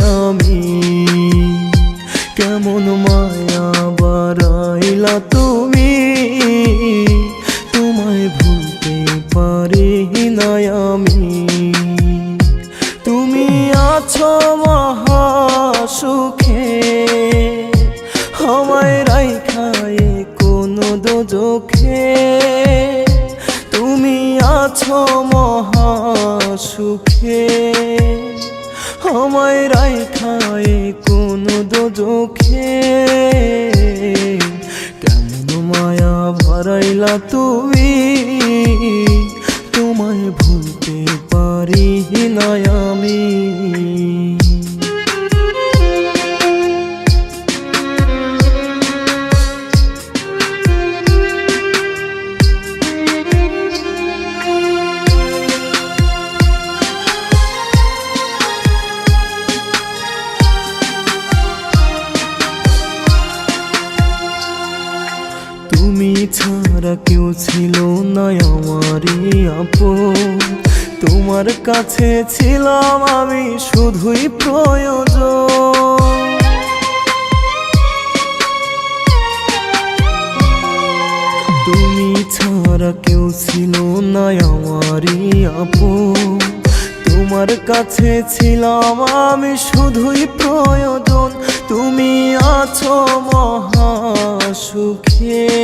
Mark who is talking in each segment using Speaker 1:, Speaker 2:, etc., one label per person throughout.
Speaker 1: আমি। কেমন মায়া বাড়াইলা তুমি? তোমায় ভুলতে পারি না আমি। তুমি আছো মহা সুখে আমায় রাইখায় কোনো দোজোখে তুমি আছো মহা সুখে আমায় রাইখায় কোন দোজখে কেমন মায়া ভরাইলা তুমি তোমায় ভুলতে পারি না। তুমি ছাড়া কেউ ছিল না আমারই আপন। তোমার কাছে ছিলাম আমি শুধুই প্রয়োজন। তুমি ছাড়া কেউ ছিল না আমারই আপন। তোমার কাছে ছিলাম আমি শুধুই প্রয়োজন। তুমি আছো মহা সুখে।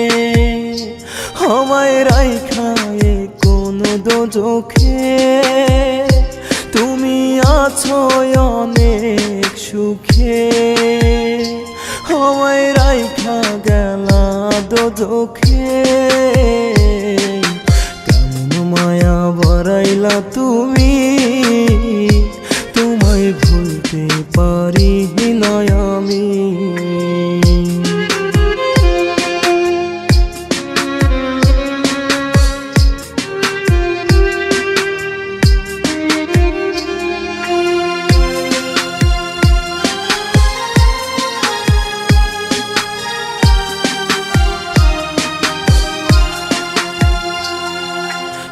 Speaker 1: আমায় রাইখায় কোনো দোজখে তুমি আছো অনেক সুখে। আমায় রাইখা গেলা দোজখে কেমন মায়া বরাইলা তুমি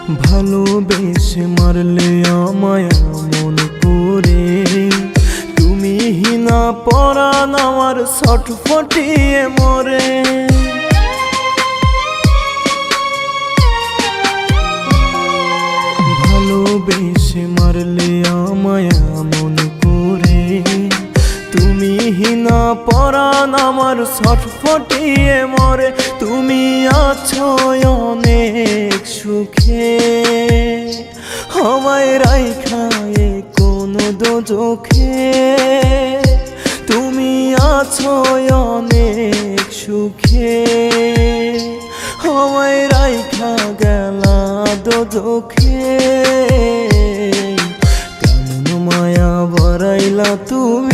Speaker 1: ভালোবেসে মারলে আমায় মন করে। তুমি হিনা পরান আমার ছটফটিয়ে মরে। ভালোবেসে মারলে আমায় মন করে। তুমি হিনা মন আমার ছটফটিয়ে মরে, তুমি আছো অনেক সুখে। আমায় রাইখায় কোনো দোজখে। তুমি আছো অনেক সুখে। হওয়ায় রাইখা গেলা দোজখে। কেমন মায়া বরাইলা তুমি?